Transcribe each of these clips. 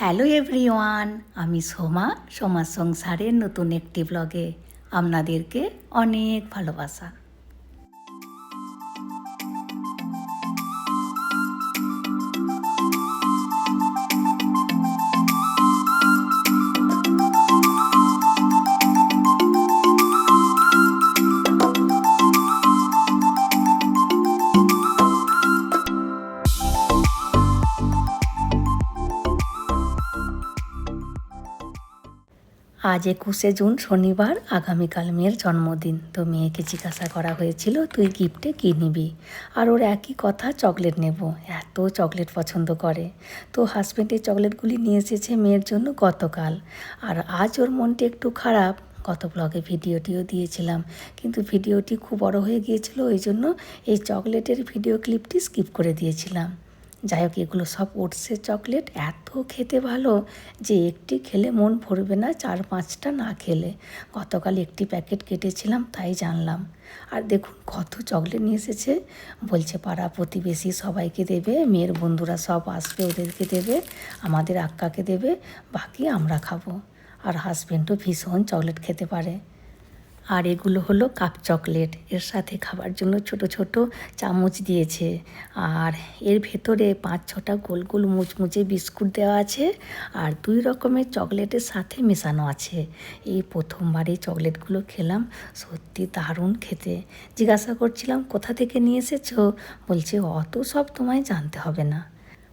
Hello everyone আমি সোমা সোমা সংসারের নতুন একটি ব্লগে আপনাদেরকে অনেক ভালোবাসা। আজ একুশে জুন, শনিবার, আগামীকাল মেয়ের জন্মদিন। তো মেয়েকে জিজ্ঞাসা করা হয়েছিল, তুই গিফটে কী নিবি? আর ওর একই কথা, চকলেট নেব। এত চকলেট পছন্দ করে। তো হাজব্যান্ড এই চকলেটগুলি নিয়ে এসেছে মেয়ের জন্য গতকাল। আর আজ ওর মনটি একটু খারাপ। গত ব্লগে ভিডিওটিও দিয়েছিলাম। কিন্তু ভিডিওটি খুব বড় হয়ে গিয়েছিল, ওই জন্য এই চকলেটের ভিডিও ক্লিপটি স্কিপ করে দিয়েছিলাম। যাই হোক, এগুলো সব ওটসের চকলেট। এত খেতে ভালো যে একটি খেলে মন ভরবে না, চার পাঁচটা না খেলে। গতকাল একটি প্যাকেট কেটেছিলাম, তাই জানলাম। আর দেখুন, কত চকলেট নিয়ে এসেছে। বলছে, পাড়া প্রতিবেশী সবাইকে দেবে, মেয়ের বন্ধুরা সব আসবে, ওদেরকে দেবে, আমাদের আক্কাকে দেবে, বাকি আমরা খাব। আর হাজব্যান্ডও ভীষণ চকলেট খেতে পারে। আর এগুলো হলো কাপ চকলেট। এর সাথে খাবার জন্য ছোট ছোট চামচ দিয়েছে। আর এর ভেতরে পাঁচ ছটা গোল গোল মুচমুচে বিস্কুট দেওয়া আছে আর দুই রকমের চকলেটের সাথে মেশানো আছে। এই প্রথমবার এই চকলেটগুলো খেলাম, সত্যি দারুণ খেতে। জিজ্ঞাসা করছিলাম, কোথা থেকে নিয়ে এসেছ? বলছে, অত সব তোমায় জানতে হবে না।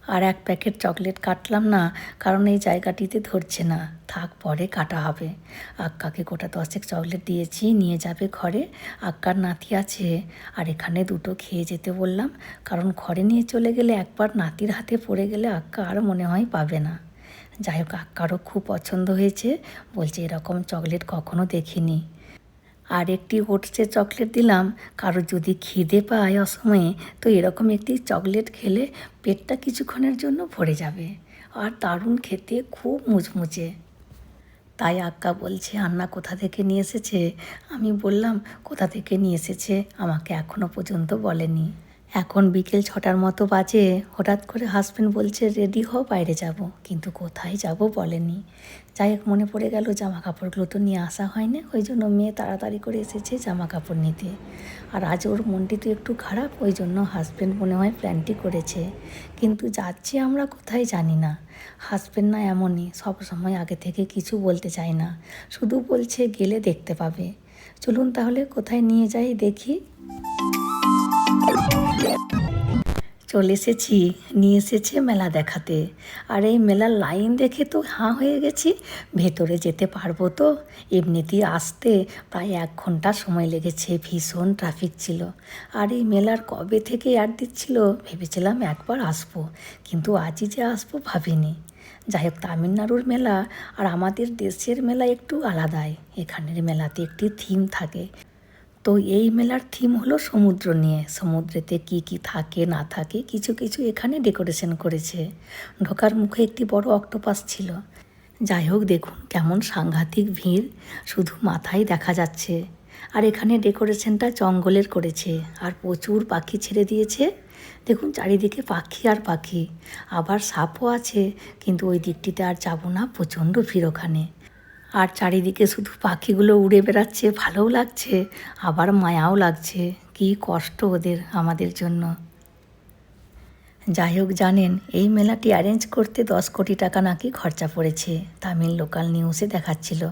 আর এক প্যাকেট চকলেট কাটলাম না, কারণ এই জায়গাটিতে ধরছে না। থাক, পরে কাটা হবে। আক্কাকে গোটা দশেক চকলেট দিয়েছি, নিয়ে যাবে ঘরে। আক্কার নাতি আছে, আর এখানে দুটো খেয়ে যেতে বললাম। কারণ ঘরে নিয়ে চলে গেলে একবার নাতির হাতে পড়ে গেলে আক্কা আর মনে হয় পাবে না। যাই হোক, আক্কারও খুব পছন্দ হয়েছে। বলছে, এরকম চকলেট কখনো দেখিনি। আর একটি ওটসের চকলেট দিলাম। কারও যদি খিদে পায় অসময়ে, তো এরকম একটি চকলেট খেলে পেটটা কিছুক্ষণের জন্য ভরে যাবে। আর দারুণ খেতে, খুব মুচমুচে। তাই আক্কা বলছে, আন্না কোথা থেকে নিয়ে এসেছে? আমি বললাম, কোথা থেকে নিয়ে এসেছে? আমাকে এখনও পর্যন্ত বলেনি। এখন বিকেল ছটার মতো বাজে, হঠাৎ করে হাজব্যান্ড বলছে রেডি হও বাইরে যাব। কিন্তু কোথায় যাব বলেনি। যাই হোক, মনে পড়ে গেল জামা কাপড়গুলো তো নিয়ে আসা হয়নি, ওই জন্য মেয়ে তাড়াতাড়ি করে এসেছে জামা কাপড় নিতে। আর আজ ওর মনটি তো একটু খারাপ, ওই জন্য হাজব্যান্ড মনে হয় প্ল্যানটি করেছে। কিন্তু যাচ্ছি আমরা কোথায় জানি না। হাজব্যান্ড না এমনই, সব সময় আগে থেকে কিছু বলতে চায় না। শুধু বলছে, গেলে দেখতে পাবে। চলুন তাহলে কোথায় নিয়ে যাই দেখি। চলে এসেছি, নিয়ে এসেছে মেলা দেখাতে। আর এই মেলার লাইন দেখে তো হাঁ হয়ে গেছি, ভেতরে যেতে পারব তো। এমনিতেই আসতে প্রায় এক ঘণ্টা সময় লেগেছে, ভীষণ ট্রাফিক ছিল। আর এই মেলার কবে থেকে অ্যাড দিচ্ছিল, ভেবেছিলাম একবার আসব, কিন্তু আজই যে আসব ভাবিনি। যাই হোক, তামিলনাড়ুর মেলা আর আমাদের দেশের মেলা একটু আলাদাই। এখানের মেলাতে একটি থিম থাকে। তো এই মেলার থিম হলো সমুদ্র নিয়ে। সমুদ্রেতে কি কি থাকে, না থাকে কিছু কিছু এখানে ডেকোরেশন করেছে। ঢোকার মুখে একটি বড় অক্টোপাস ছিল। যাই হোক, দেখুন কেমন সাংঘাতিক ভিড়। শুধু মাথায় দেখা যাচ্ছে। আর এখানে ডেকোরেশনটা জঙ্গলের করেছে। আর প্রচুর পাখি ছেড়ে দিয়েছে। দেখুন চারিদিকে পাখি আর পাখি। আবার সাপও আছে, কিন্তু ওই দিকটিতে আর যাব না। প্রচণ্ড ভিড় ওখানে। আর চারিদিকে শুধু পাখিগুলো উড়ে বেড়াচ্ছে, ভালোও লাগছে, আবার মায়াও লাগছে। কি কষ্ট ওদের আমাদের জন্য। যাই হোক, জানেন, এই মেলাটি অ্যারেঞ্জ করতে দশ কোটি টাকা নাকি খরচা পড়েছে, তামিল লোকাল নিউজে দেখাচ্ছিল।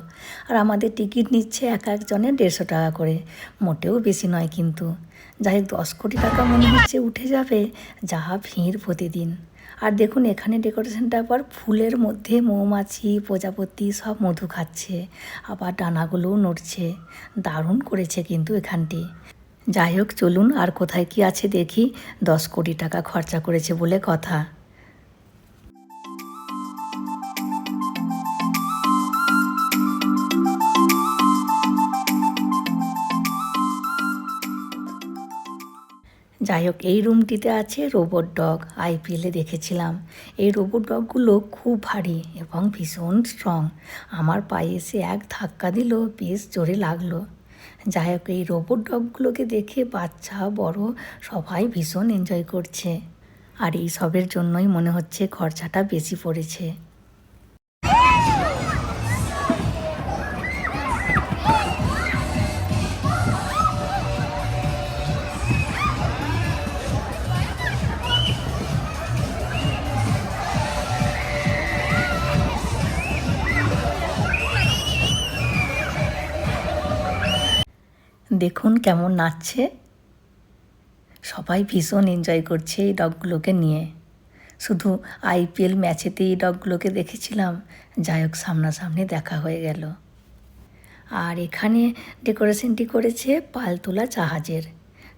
আর আমাদের টিকিট নিচ্ছে এক একজনের দেড়শো টাকা করে, মোটেও বেশি নয় কিন্তু। যাই হোক, দশ কোটি টাকা মনে হচ্ছে উঠে যাবে, যা ভিড় প্রতিদিন। আর দেখুন, এখানে ডেকোরেশনটা আবার ফুলের মধ্যে মৌমাছি, প্রজাপতি সব মধু খাচ্ছে। আবার ডানাগুলোও নড়ছে। দারুণ করেছে কিন্তু এখানটি। যাই হোক, চলুন আর কোথায় কি আছে দেখি। দশ কোটি টাকা খরচা করেছে বলে কথা। যাই হোক এই রুমটিতে আছে রোবট ডগ আইপিএলে দেখেছিলাম। এই রোবট ডগগুলো খুব ভারী এবং ভীষণ স্ট্রং আমার পায়ে এসে এক ধাক্কা দিল, বেশ জোরে লাগল। যাই হোক এই রোবট ডগগুলোকে দেখে বাচ্চা, বড়, সবাই ভীষণ এনজয় করছে। আর এই সবের জন্যই মনে হচ্ছে খরচাটা বেশি পড়েছে। দেখুন কেমন নাচছে। সবাই ভীষণ এনজয় করছে এই ডগগুলোকে নিয়ে। শুধু আইপিএল ম্যাচেতে এই ডগগুলোকে দেখেছিলাম। যাই হোক, সামনাসামনি দেখা হয়ে গেল। আর এখানে ডেকোরেশনটি করেছে পালতোলা জাহাজের।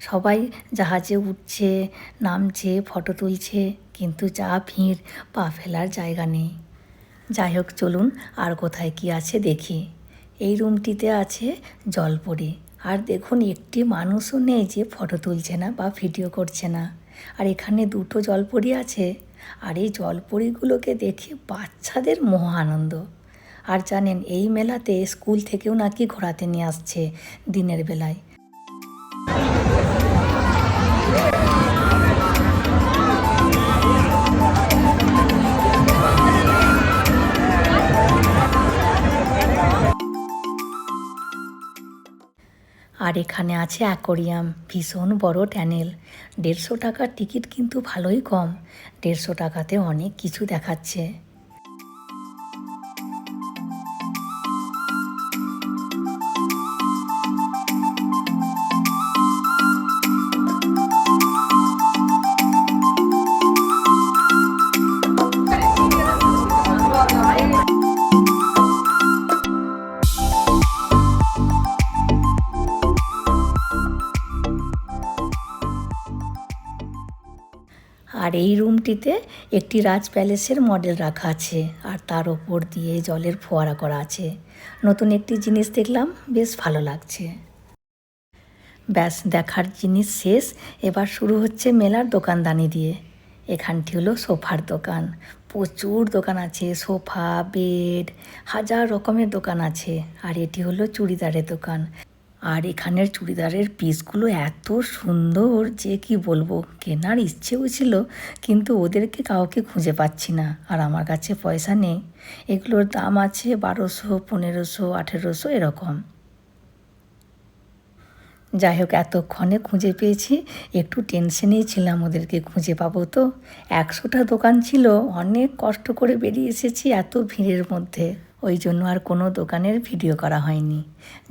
সবাই জাহাজে উঠছে, নামছে ফটো তুলছে, কিন্তু যা ভিড়, পা ফেলার জায়গা নেই। যাই হোক, চলুন আর কোথায় কি আছে দেখি। এই রুমটিতে আছে জলপরি। আর দেখুন, একটি মানুষও নেই যে ফটো তুলছে না বা ভিডিও করছে না। আর এখানে দুটো জলপরি আছে। আর এই জলপরিগুলোকে দেখে বাচ্চাদের মহা আনন্দ। আর জানেন, এই মেলাতে স্কুল থেকেও নাকি ঘোরাতে নিয়ে আসছে দিনের বেলায়। আর এখানে আছে অ্যাকোরিয়াম, ভীষণ বড় ট্যানেল। দেড়শো টাকার টিকিট কিন্তু ভালোই কম। দেড়শো টাকাতে অনেক কিছু দেখাচ্ছে। রুমটিতে একটি রাজ প্যালেসের মডেল রাখা আছে আর তার ওপর দিয়ে জলের ফোয়ারা করা আছে। নতুন একটি জিনিস দেখলাম, বেশ ভালো লাগছে। ব্যাস, দেখার জিনিস শেষ। এবার শুরু হচ্ছে মেলার দোকানদানি দিয়ে। এখানটি হলো সোফার দোকান। প্রচুর দোকান আছে, সোফা, বেড, হাজার রকমের দোকান আছে। আর এটি হলো চুড়িদারের দোকান। আর এখানের চুড়িদারের পিসগুলো এত সুন্দর যে কি বলব, কেনার ইচ্ছেও ছিল, কিন্তু ওদেরকে কাউকে খুঁজে পাচ্ছি না। আর আমার কাছে পয়সা নেই। এগুলোর দাম আছে বারোশো, পনেরোশো, আঠেরোশো এরকম। যাই হোক, এতক্ষণে খুঁজে পেয়েছি। একটু টেনশনেই ছিলাম ওদেরকে খুঁজে পাবো তো। একশোটা দোকান ছিল, অনেক কষ্ট করে বেরিয়ে এসেছি এত ভিড়ের মধ্যে। ওই জন্য আর কোনো দোকানের ভিডিও করা হয়নি।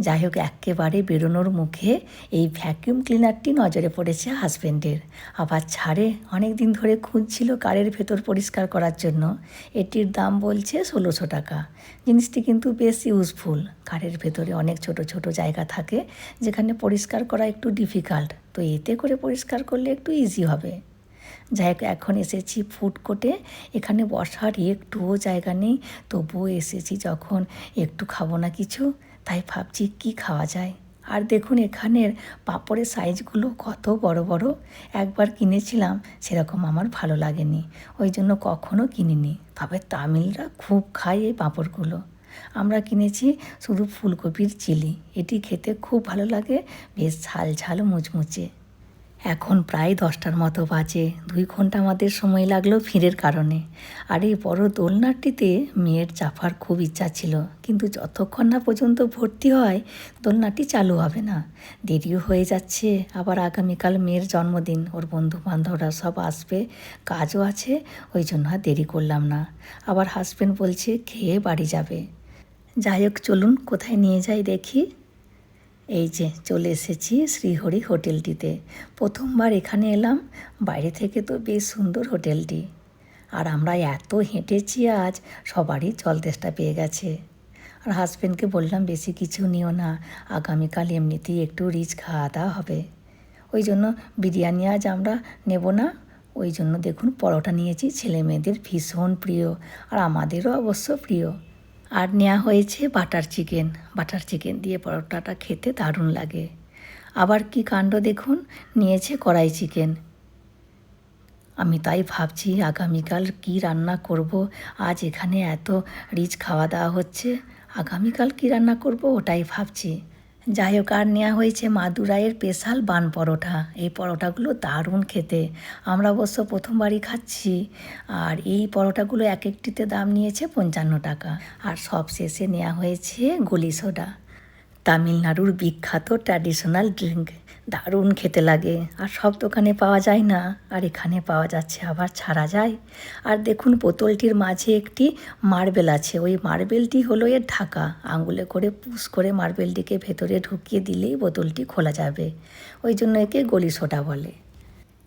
যাই হোক একেবারে বেরোনোর মুখে এই ভ্যাকিউম ক্লিনারটি নজরে পড়েছে হাজব্যান্ডের আবার ছাড়ে অনেক দিন ধরে খুঁজছিল কারের ভেতর পরিষ্কার করার জন্য। এটির দাম বলছে ষোলোশো টাকা। জিনিসটি কিন্তু বেশ ইউজফুল কারের ভেতরে অনেক ছোট ছোট জায়গা থাকে, যেখানে পরিষ্কার করা একটু ডিফিকাল্ট তো এতে করে পরিষ্কার করলে একটু ইজি হবে। যাই হোক, এখন এসেছি ফুড কোর্টে। এখানে বসার একটুও জায়গা নেই, তবুও এসেছি যখন একটু খাব না কিছু, তাই ভাবছি কি খাওয়া যায়। আর দেখুন, এখানের পাঁপড়ের সাইজগুলো কত বড় বড়। একবার কিনেছিলাম, সেরকম আমার ভালো লাগেনি। ওই জন্য কখনো কিনিনি। তবে তামিলরা খুব খায় এই পাঁপড়গুলো। আমরা কিনেছি শুধু ফুলকপির চিলি। এটি খেতে খুব ভালো লাগে, বেশ ঝাল ঝাল মুচমুচে। এখন প্রায় দশটার মতো বাজে। দুই ঘণ্টা আমাদের সময় লাগল ভিড়ের কারণে। আর এই বড় দোলনাটিতে মেয়ের চাপার খুব ইচ্ছা ছিল। কিন্তু যতক্ষণ না পর্যন্ত ভর্তি হয়, দোলনাটি চালু হবে না। দেরিও হয়ে যাচ্ছে। আবার আগামীকাল মেয়ের জন্মদিন। ওর বন্ধু বান্ধবরা সব আসবে। কাজও আছে। ওই জন্য আর দেরি করলাম না। আবার হাজব্যান্ড বলছে, খেয়ে বাড়ি যাবে। যাই হোক, চলুন কোথায় নিয়ে যাই দেখি। এই যে চলে এসেছি শ্রীহরি হোটেলটিতে। প্রথমবার এখানে এলাম, বাইরে থেকে তো বেশ সুন্দর হোটেলটি। আর আমরা এত হেঁটেছি আজ, সবারই জল তেষ্টা পেয়ে গেছে। আর হাজব্যান্ডকে বললাম, বেশি কিছু নিও না, আগামীকাল এমনিতেই একটু রিচ খাওয়া দাওয়া হবে। ওই জন্য বিরিয়ানি আজ আমরা নেব না। ওই জন্য দেখুন, পরোটা নিয়েছি ছেলে মেয়েদের ভীষণ প্রিয়। আর আমাদেরও অবশ্য প্রিয়। আর নেওয়া হয়েছে বাটার চিকেন। বাটার চিকেন দিয়ে পরোটাটা খেতে দারুণ লাগে। আবার কি কাণ্ড দেখুন? নিয়েছে কড়াই চিকেন। আমি তাই ভাবছি আগামীকাল কি রান্না করব? আজ এখানে এত রিচ খাওয়া দাওয়া হচ্ছে। আগামীকাল কি রান্না করব? ওটাই ভাবছি। যাই হোক, আর নেওয়া হয়েছে মাদুরাইয়ের স্পেশাল বান পরোটা। এই পরোটাগুলো দারুণ খেতে। আমরা অবশ্য প্রথমবারই খাচ্ছি, আর এই পরোটাগুলো এক একটিতে দাম নিয়েছে পঞ্চান্ন টাকা। আর সব শেষে নেওয়া হয়েছে গলি সোডা। তামিলনাড়ুর বিখ্যাত ট্র্যাডিশনাল ড্রিঙ্ক। দারুণ খেতে লাগে। আর সব দোকানে পাওয়া যায় না। আর এখানে পাওয়া যাচ্ছে আবার ছাড়া যায়। আর দেখুন, বোতলটির মাঝে একটি মার্বেল আছে। ওই মার্বেলটি হলো এর ঢাকা। আঙুলে করে পুশ করে মার্বেলটিকে ভেতরে ঢুকিয়ে দিলেই বোতলটি খোলা যাবে। ওই জন্য একে গলি সোডা বলে।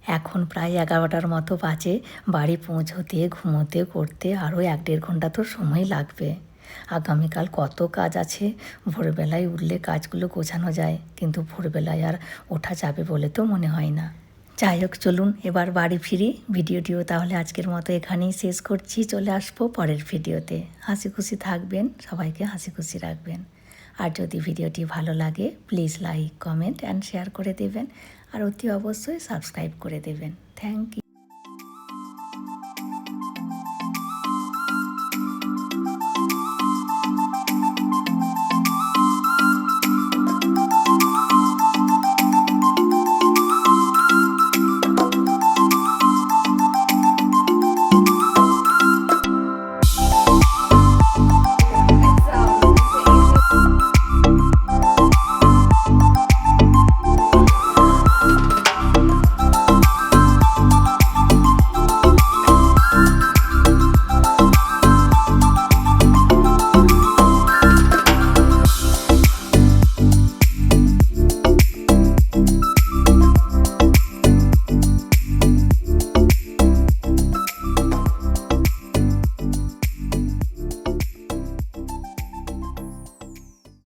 এখন প্রায় এগারোটার মতো বাজে। বাড়ি পৌঁছতে, ঘুমোতে, করতে আরও এক দেড় ঘণ্টা তো সময় লাগবে। আগামীকাল কত কাজ আছে? ভোরবেলায় উঠলে কাজগুলো গোছানো যায়, কিন্তু ভোরবেলায় আর ওঠা যাবে বলে তো মনে হয় না। যাই হোক, চলুন এবার বাড়ি ফিরি। ভিডিওটিও তাহলে আজকের মতো এখানেই শেষ করছি। চলে আসব পরের ভিডিওতে। হাসি খুশি থাকবেন, সবাইকে হাসি খুশি রাখবেন। আর যদি ভিডিওটি ভালো লাগে please like comment and share করে দেবেন। আর অতি অবশ্যই সাবস্ক্রাইব করে দেবেন। Thank you